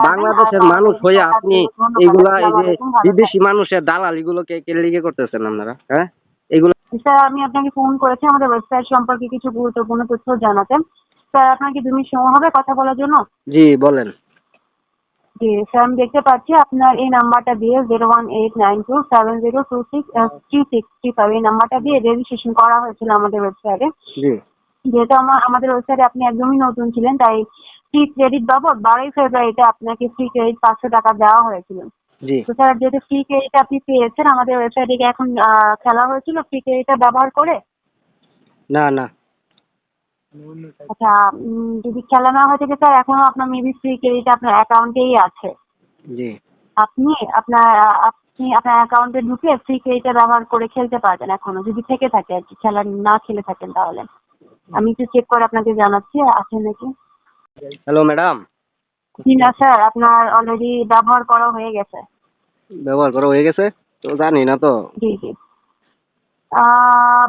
বাংলাদেশের মানুষ হয়ে আপনি এইগুলা এই যে বিদেশি মানুষের দালাল এগুলোকে কে লিগে করতেছেন আপনারা হ্যাঁ? এগুলো স্যার আমি আপনাকে ফোন করেছি আমাদের ওয়েবসাইট সম্পর্কে কিছু গুরুত্বপূর্ণ তথ্য জানাতে স্যার আপনার কি দু মিনিট সময় হবে কথা বলার জন্য? জি বলেন। জি স্যার আমি দেখতে পাচ্ছি আপনার এই নাম্বারটা দিয়ে zero one eight nine two seven zero two six three six three five এই নাম্বারটা দিয়ে রেজিস্ট্রেশন করা হয়েছিল আমাদের ওয়েবসাইটে জি। যেহেতু আমার আমাদের ওয়েবসাইটে আপনি একদমই নতুন ছিলেন তাই ফ্রি ক্রেডিট বাবদ বারোই ফেব্রুয়ারিতে আপনাকে ফ্রি ক্রেডিট পাঁচশো টাকা দেওয়া হয়েছিল। তো স্যার যেহেতু ফ্রি ক্রেডিট আপনি পেয়েছেন আমাদের ওয়েবসাইটে কি এখন খেলা হয়েছিল ফ্রি ক্রেডিটটা ব্যবহার করে? না না। আচ্ছা যদি খেলা না হয়ে থাকে স্যার এখনও আপনার মেবি ফ্রি ক্রেডিট আপনার অ্যাকাউন্টেই আছে। জি। আপনি আপনার আপনি আপনার অ্যাকাউন্টে ঢুকে ফ্রি ক্রেডিটটা ব্যবহার করে খেলতে পারবেন এখনও যদি থেকে থাকে আর কি খেলা না খেলে থাকেন তাহলে। আমি একটু চেক করে আপনাকে জানাচ্ছি আছে নাকি? হ্যালো ম্যাডাম জি না স্যার আপনার অলরেডি ব্যবহার করা হয়ে গেছে। ব্যবহার করা হয়ে গেছে? তো জানি না তো। জি জি।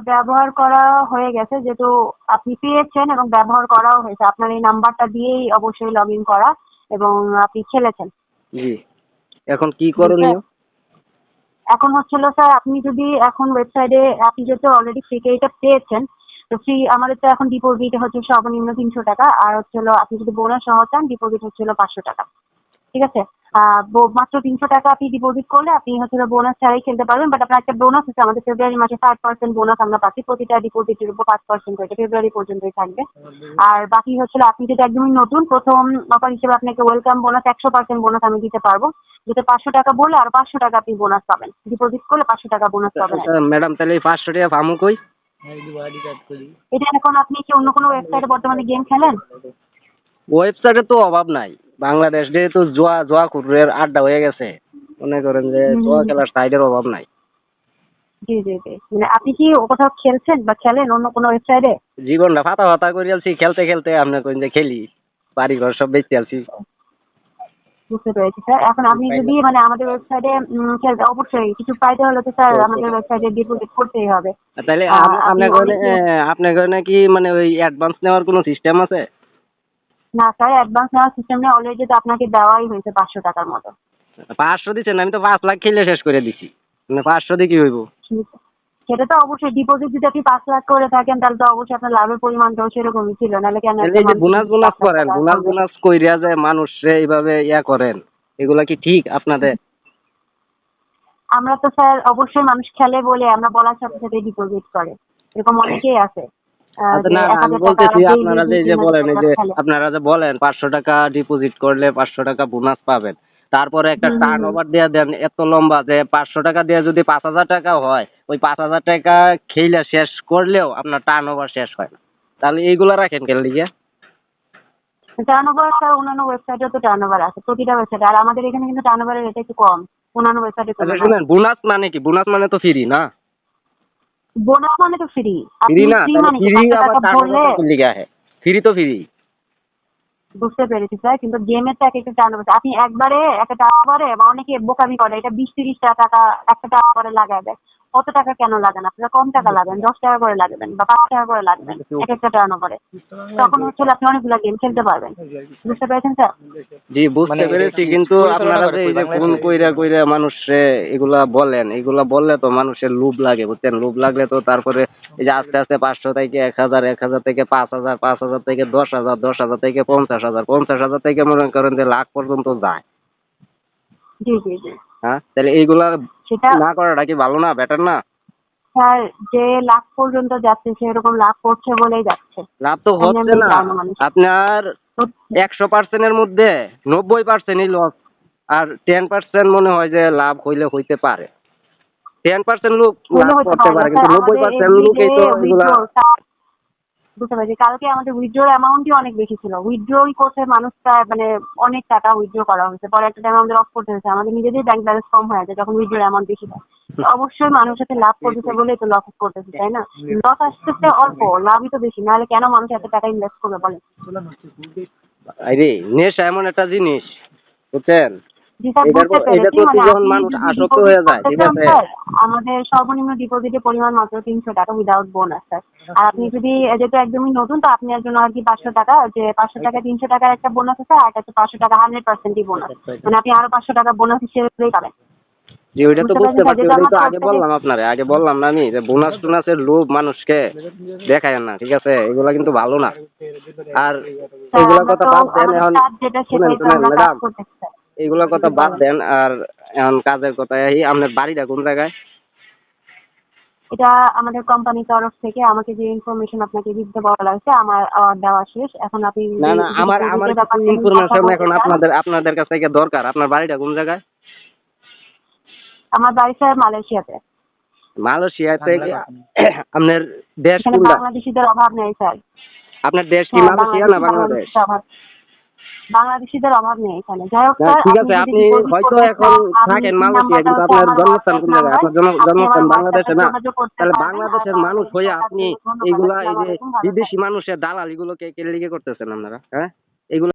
ব্যবহার করা হয়ে গেছে যেহেতু আপনি পেয়েছেন এবং ব্যবহার করাও হয়েছে। আপনার এই নাম্বারটা দিয়েই অবশ্যই লগ ইন করা এবং আপনি খেলেছেন। জি। এখন কি করণীয়? এখন হচ্ছিল স্যার আপনি যদি এখন ওয়েবসাইটে আপনি যেহেতু অলরেডি ফ্রি পেয়েছেন তো ফ্রি আমাদের তো এখন ডিপোজিট হচ্ছে সর্বনিম্ন তিনশো টাকা আর হচ্ছিল আপনি যদি বোনাস সহ চান ডিপোজিট হচ্ছিল পাঁচশো টাকা। ঠিক আছে? মাত্র তিনশো টাকা আপনি ডিপোজিট করলে আপনি হচ্ছে বোনাস ছাড়াই খেলতে পারবেন বাট আপনার একটা বোনাস আছে আমাদের ফেব্রুয়ারি মাসে ফাইভ পার্সেন্ট বোনাস আমরা পাচ্ছি প্রতিটা ডিপোজিটের উপর পাঁচ পার্সেন্ট করে ফেব্রুয়ারি পর্যন্তই থাকবে। আর বাকি হচ্ছিল আপনি যদি একদমই নতুন প্রথম অফার হিসেবে আপনাকে ওয়েলকাম বোনাস একশো পার্সেন্ট বোনাস আমি দিতে পারব। যেটা পাঁচশো টাকা বললে আর পাঁচশো টাকা আপনি বোনাস পাবেন। ডিপোজিট করলে পাঁচশো টাকা বোনাস পাবেন ম্যাডাম তাহলে এই পাঁচশো টাকা পামু কই? এটা এখন আপনি কি অন্য কোনো ওয়েবসাইটে বর্তমানে গেম খেলেন? ওয়েবসাইটে তো অভাব নাই। বাংলাদেশ যেহেতু জোয়া জোয়া কুকুরের আড্ডা হয়ে গেছে। মনে করেন যে। জোয়া খেলার সাইডের অভাব নাই। জি জি জি। মানে আপনি কি ও কোথাও খেলছেন বা খেলেন অন্য কোনো ওয়েবসাইটে জীবনটা ফাতা ফাতা করে আলছি খেলতে খেলতে আপনার কইন যে খেলি। বাড়ি ঘর সব বেঁচে আলছি বুঝতে পেরেছি স্যার। এখন আপনি যদি মানে আমাদের ওয়েবসাইটে অবশ্যই কিছু পাইতে হলে তো স্যার আমাদের ওয়েবসাইটে ডিপোজিট করতেই হবে। তাহলে আপনার ঘরে নাকি মানে ওই অ্যাডভান্স নেওয়ার কোনো সিস্টেম আছে? না স্যার অ্যাডভান্স নেওয়ার সিস্টেমে অলরেডি তো আপনাকে দেওয়াই হয়েছে পাঁচশো টাকার মতো। পাঁচশো দিচ্ছেন আমি তো পাঁচ লাখ খেলে শেষ করে দিছি মানে পাঁচশো দিয়ে কি হইব। সেটা তো অবশ্যই ডিপোজিট যদি আপনি পাঁচ লাখ করে থাকেন তাহলে তো অবশ্যই আপনার লাভের পরিমাণটাও সেরকমই ছিল। নাহলে কেন এই যে বোনাস বোনাস করেন বোনাস বোনাস কইরা যে মানুষ এইভাবে ইয়া করেন এগুলা কি ঠিক আপনাদের? আমরা তো স্যার অবশ্যই মানুষ খেলে বলে আমরা বলার সাথে সাথে ডিপোজিট করে। এরকম অনেকেই আছে। আচ্ছা, যে না আমি বলতেছি আপনারা যে বলেন এই যে আপনারা যে বলেন পাঁচশো টাকা ডিপোজিট করলে পাঁচশো টাকা বোনাস পাবেন। তারপরে একটা টার্ন ওভার দিয়ে দেন এত লম্বা যে পাঁচশো টাকা দিয়ে যদি পাঁচ হাজার টাকা হয় ওই পাঁচ হাজার টাকা খেলে শেষ করলেও আপনার টার্ন ওভার শেষ হয় না। তাহলে এইগুলা রাখেন কেন লিগে স্যার অন্যান্য ওয়েবসাইটে তো টার্নওভার আছে প্রতিটা ওয়েবসাইটে আর আমাদের এখানে কিন্তু রেট একটু কম অন্যান্য ওয়েবসাইটে আচ্ছা শুনেন বোনাস মানে কি? বোনাস মানে তো ফ্রি না? বোনাস মানে তো ফ্রি ফ্রি না? ফ্রি মানে আবার টার্ন ওভার লিগে ফ্রি তো ফ্রি বুঝতে পেরেছি স্যার কিন্তু গেমের তো এক একটা টার্নওভার আপনি একবারে একটা টার্নওভারে বা অনেকে বোকামি করে, এটা বিশ তিরিশ টাকা, একটা টার্নওভারে লাগায় দেয়। কত টাকা কেন লাগান? আপনারা কম টাকা লাগান দশ টাকা করে লাগাবেন বা পাঁচ টাকা করে লাগাবেন এক একটা টার্নওভারে তখন হচ্ছে আপনি অনেকগুলো গেম খেলতে পারবেন। বুঝতে পেরেছেন স্যার? জি বুঝতে মানে পেরেছি কিন্তু আপনারা যে এই যে? ফোন কইরা কইরা মানুষে এগুলা বলেন এগুলা বললে তো মানুষের লোভ লাগে বুঝছেন? লোভ লাগলে তো তারপরে এই যে আস্তে আস্তে পাঁচশো থেকে এক হাজার এক হাজার থেকে পাঁচ হাজার পাঁচ হাজার থেকে দশ হাজার দশ হাজার থেকে পঞ্চাশ হাজার পঞ্চাশ হাজার থেকে মনে করেন যে লাখ পর্যন্ত যায়। জি জি জি। হ্যাঁ? তাহলে এইগুলা সেটা না করাটা কি ভালো না বেটার না? স্যার যে লাখ পর্যন্ত যাচ্ছে সেরকম লাভ করছে বলেই যাচ্ছে। লাভ তো হচ্ছে না। আপনার একশো পার্সেন্টের মধ্যে নব্বই পার্সেন্টই লস আর টেন পার্সেন্ট মনে হয় যে লাভ হইলে হইতে পারে। টেন পার্সেন্ট লোক লাভ করতে পারে কিন্তু নব্বই পার্সেন্ট লোকই তো এগুলা বুঝতে পারছি। কালকে আমাদের উইথড্রোর অ্যামাউন্টই অনেক বেশি ছিল। উইথড্রোই করছে মানুষটা মানে অনেক টাকা উইথড্র করা হয়েছে। পরে একটা টাইম আমাদের অফ করতে হয়েছে। আমাদের নিজেদের ব্যাংক ব্যালেন্স কম হয়ে যায় যখন উইথড্রোর অ্যামাউন্ট বেশি হয়। অবশ্যই মানুষ সাথে লাভ করতেছে বলেই তো লস করতেছে, তাই না? লস আসতেছে অল্প, লাভই তো বেশি। নাহলে কেন মানুষ এত টাকা ইনভেস্ট করবে বলেন? আরে এমন একটা জিনিস, বুঝছেন? মানে আমাদের সর্বনিম্ন ডিপোজিটের পরিমাণ মাত্র তিনশো টাকা উইদাউট বোনাস স্যার আর আপনি যদি যেহেতু একদমই নতুন তো আপনার জন্য আর কি পাঁচশো টাকা যে পাঁচশো টাকা তিনশো টাকার একটা বোনাস আছে আর একটা পাঁচশো টাকা হান্ড্রেড পার্সেন্টই বোনাস মানে আপনি আরও পাঁচশো টাকা বোনাস হিসেবেই পাবেন। জি ওইটা তো বুঝতে বুঝতে পারছি, পারছি তো আগে বললাম আপনারে আগে বললাম না আমি যে বোনাস টোনাসের লোভ মানুষকে দেখায় না ঠিক আছে? এগুলা কিন্তু ভালো না। আর এগুলা কথা বাদ দেন এখন যেটা শুনেন শুনেন ম্যাডাম। করতেছি স্যার এগুলা কথা বাদ দেন আর এখন কাজের কথা এই আপনার বাড়িটা কোন জায়গায়? এটা আমাদের কোম্পানির তরফ থেকে আমাকে যে ইনফরমেশন আপনাকে দিতে বলা হয়েছে আমার দেওয়া শেষ। এখন আপনি না না আমার আমার ইনফরমেশন এখন আপনাদের আপনাদের কাছ থেকে দরকার। আপনার বাড়িটা কোন জায়গায়? আমার বাড়ি স্যার মালয়েশিয়াতে। মালয়েশিয়া থেকে আপনার দেশ কোনটা? বাংলাদেশিদের অভাব নেই স্যার। আপনার দেশ কি হ্যাঁ, মালয়েশিয়া না বাংলাদেশ? বাংলাদেশিদের অভাব নেই এখানে। যাই হোক ঠিক আছে আপনি হয়তো এখন থাকেন মালয়েশিয়া কিন্তু আপনার জন্মস্থান কোন জায়গায়? আপনার জন্মস্থান বাংলাদেশে না। তাহলে বাংলাদেশের মানুষ হয়ে আপনি এইগুলা এই যে বিদেশি মানুষের দালাল এগুলোকে কে লিগে করতেছেন আপনারা? হ্যাঁ?